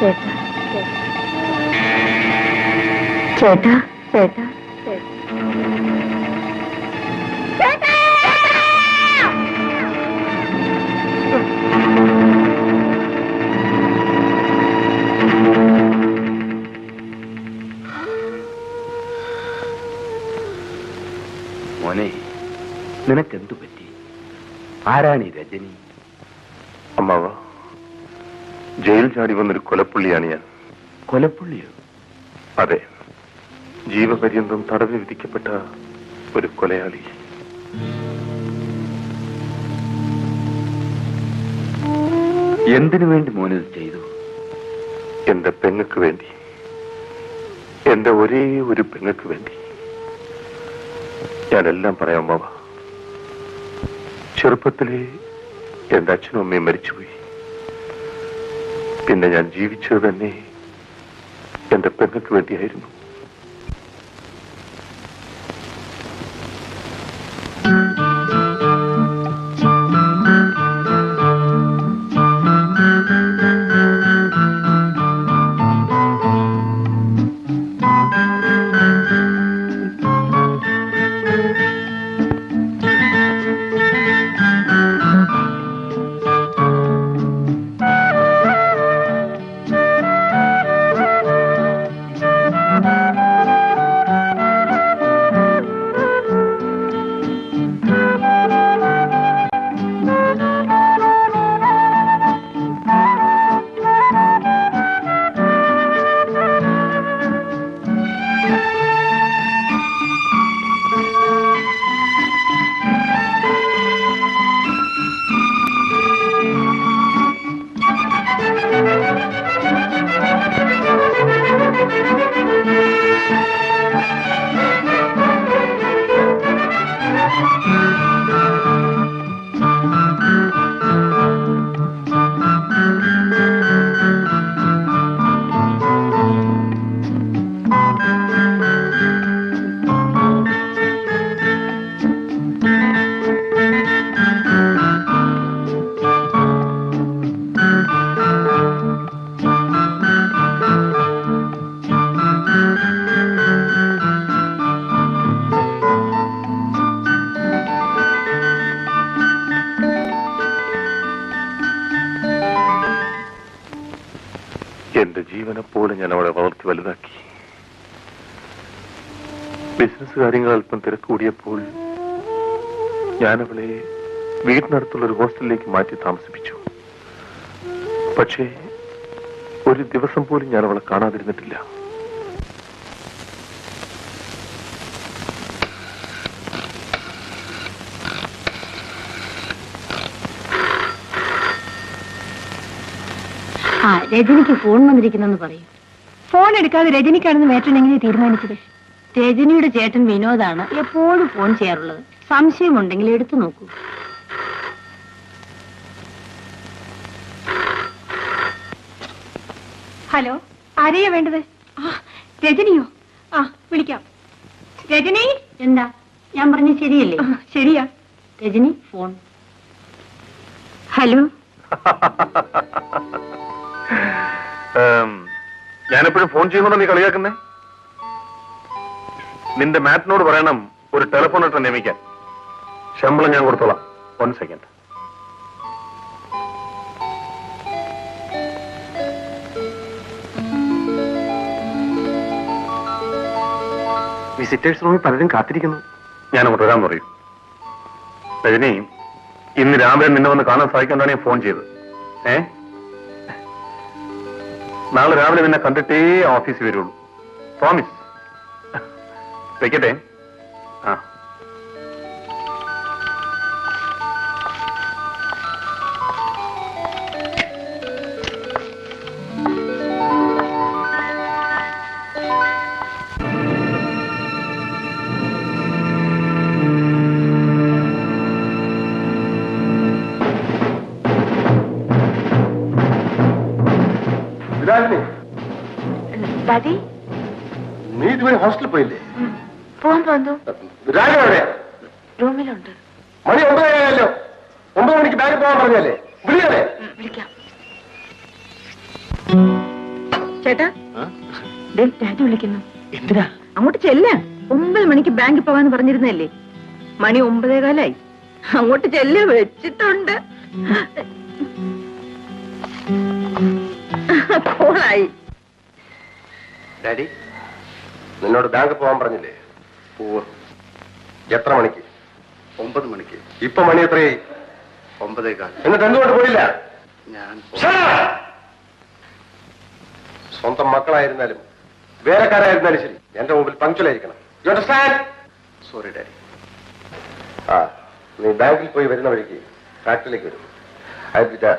ചേട്ടാ. ചേട്ടാ. ചേട്ടാ. മോനെ നിനക്കെന്തു പറ്റി? ആരാണ് ഈ രജനി? ജയിൽ ചാടി വന്നൊരു കൊലപ്പുള്ളിയാണ് ഞാൻ. കൊലപ്പുള്ളിയോ? അതെ. ജീവപര്യന്തം തടവ് വിധിക്കപ്പെട്ട ഒരു കൊലയാളി. എന്തിനു വേണ്ടി മോനിത് ചെയ്തു? എന്റെ പെങ്ങക്ക് വേണ്ടി. എന്റെ ഒരേ ഒരു പെങ്ങക്ക് വേണ്ടി. ഞാനെല്ലാം പറയാം മാവ ചെറുപ്പത്തിലെ എന്റെ അച്ഛനും അമ്മയും മരിച്ചുപോയി. പിന്നെ ഞാൻ ജീവിച്ചത് തന്നെ എന്റെ പെണ്ണുക്ക് വേണ്ടിയായിരുന്നു. ബിസിനസ് കാര്യങ്ങൾ അല്പം തിരക്കൂടിയപ്പോൾ ഞാൻ അവളെ വീടിനടുത്തുള്ള ഒരു ഹോസ്റ്റലിലേക്ക് മാറ്റി താമസിപ്പിച്ചു. പക്ഷേ ഒരു ദിവസം പോലും ഞാൻ അവളെ കാണാതിരുന്നിട്ടില്ല. ആ രജനിക്ക് ഫോൺ വന്നിരിക്കുന്നെന്ന് പറയും. ഫോൺ എടുക്കാതെ രജനിക്കാണെന്ന് മേറ്റൻ എങ്ങനെ തീരുമാനിച്ചത്? രജനിയുടെ ചേട്ടൻ വിനോദാണ് എപ്പോഴും ഫോൺ ചെയ്യാറുള്ളത്. സംശയമുണ്ടെങ്കിൽ എടുത്തു നോക്കൂ. ഹലോ ആരെയാ വേണ്ടത്? ആ രജനിയോ? ആ വിളിക്കാം. രജനി? എന്താ? ഞാൻ പറഞ്ഞ ശരിയല്ലേ? ആ, ശരിയാ. രജനി ഫോൺ. ഹലോ? ഞാനെപ്പോഴും ഫോൺ ചെയ്യുന്നുണ്ടോ നീ കളിയാക്കുന്നേ? നിന്റെ മാറ്റിനോട് പറയണം ഒരു ടെലിഫോൺ ഇട്ട് നിയമിക്കാൻ ശമ്പളം ഞാൻ കൊടുത്തോളാം. വൺ സെക്കൻഡ് വിസിറ്റേഴ്സ് റൂമിൽ പലരും കാത്തിരിക്കുന്നു. ഞാൻ അങ്ങോട്ട് വരാൻ പറയൂ. രജനി ഇന്ന് രാവിലെ നിന്നെ വന്ന് കാണാൻ സാധിക്കാണ്ടാണ് ഞാൻ ഫോൺ ചെയ്തത്. ഏ? നാളെ രാവിലെ നിന്നെ കണ്ടിട്ടേ ഓഫീസിൽ വരുള്ളൂ. പ്രോമിസ് വെക്കട്ടെ ആ ഡാഡി നീ ഇതുവരെ ഹോസ്റ്റലിൽ പോയില്ലേ പോവാൻ തോന്നു റൂമിലുണ്ട്. മണി ഒമ്പതായാലോ ഒമ്പത് മണിക്ക് ബാങ്കിൽ പോകാൻ പറഞ്ഞല്ലേ? വിളിയല്ലേ വിളിക്കാം. ചേട്ടാ ഡാഡി വിളിക്കുന്നു. എന്തിനാ? അങ്ങോട്ട് ചെല്ല. ഒമ്പത് മണിക്ക് ബാങ്കിൽ പോകാന്ന് പറഞ്ഞിരുന്നല്ലേ? മണി ഒമ്പതേകാലായി. അങ്ങോട്ട് ചെല്ല വെച്ചിട്ടുണ്ട്. കോളായി ഡാഡി നിന്നോട് ബാങ്ക് പോകാൻ പറഞ്ഞില്ലേ? എത്ര മണിക്ക്? ഒമ്പത് മണിക്ക്. ഇപ്പൊ മണി എത്രയായി? ഒമ്പതേക്കാൾ എന്നിട്ട് എന്തുകൊണ്ട് പോയില്ല? ഞാൻ സ്വന്തം മക്കളായിരുന്നാലും വേലക്കാരായിരുന്നാലും ശരി. എന്റെ മുമ്പിൽ പങ്ക്ച്വലായിരിക്കണം യു അണ്ടർസ്റ്റാൻഡ് സോറി ഡാഡി ആ നീ ബാങ്കിൽ പോയി വരുന്ന വഴിക്ക് ഫാക്ടറിയിലേക്ക് വരും. ഐ ബി ദാർ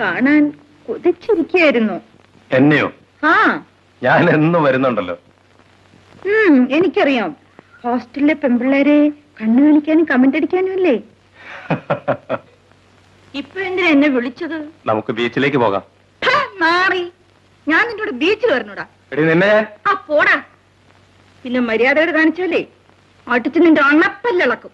കാണാൻ കൊതിച്ചിരിക്കുന്നു എന്നെയോ? ആ. ഞാൻ എന്നും വരുന്നുണ്ടല്ലോ. എനിക്കറിയാം. ഹോസ്റ്റലിലെ പെമ്പിള്ളേരെ കണ്ണു കാണിക്കാനും കമന്റ് അടിക്കാനും അല്ലേ? ഇപ്പൊ എന്തിനാ എന്നെ വിളിച്ചത്? നമുക്ക് ബീച്ചിലേക്ക് പോകാം. മാറി. ഞാൻ നിന്നോട് ബീച്ചിൽ വരണോടാ. ആ പോടാ. പിന്നെ മര്യാദയോട് കാണിച്ചല്ലേ അടിച്ച് നിന്റെ അണപ്പല്ലിളക്കും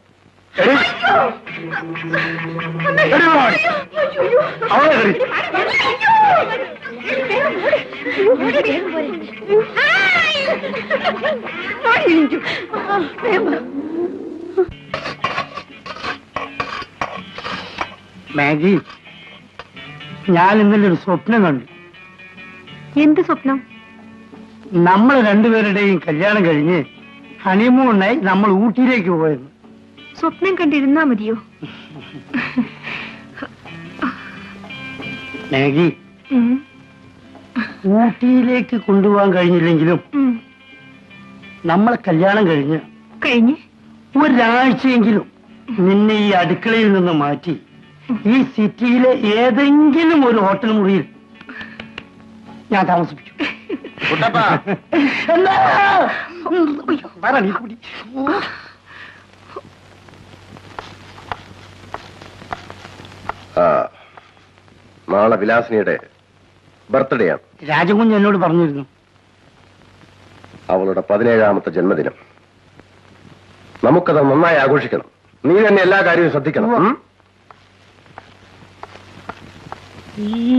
മാഗി ഞാൻ ഇന്നലെ ഒരു സ്വപ്നം കണ്ടു. എന്ത് സ്വപ്നം? നമ്മൾ രണ്ടുപേരുടെയും കല്യാണം കഴിഞ്ഞ് ഹണിമൂണിനായി നമ്മൾ ഊട്ടിയിലേക്ക് പോയിരുന്നു. സ്വപ്നം കണ്ടിരുന്നാ മതിയോ? മാഗി ഊട്ടിയിലേക്ക് കൊണ്ടുപോകാൻ കഴിഞ്ഞില്ലെങ്കിലും. നമ്മളെ കല്യാണം കഴിഞ്ഞ് കഴിഞ്ഞ്? ഒരാഴ്ചയെങ്കിലും നിന്നെ ഈ അടുക്കളയിൽ നിന്ന് മാറ്റി ഈ സിറ്റിയിലെ ഏതെങ്കിലും ഒരു ഹോട്ടൽ മുറിയിൽ ഞാൻ താമസിപ്പിച്ചു. എന്താ? പറ നീ കൂടി. നാളെ വിലാസിനിയുടെ ബർത്ത്ഡേ ആണ് രാജകുഞ്ഞ് എന്നോട് പറഞ്ഞിരുന്നു. അവളുടെ പതിനേഴാമത്തെ ജന്മദിനം. നമുക്കത് നന്നായി ആഘോഷിക്കണം. നീ തന്നെ എല്ലാ കാര്യവും ശ്രദ്ധിക്കണം? ഈ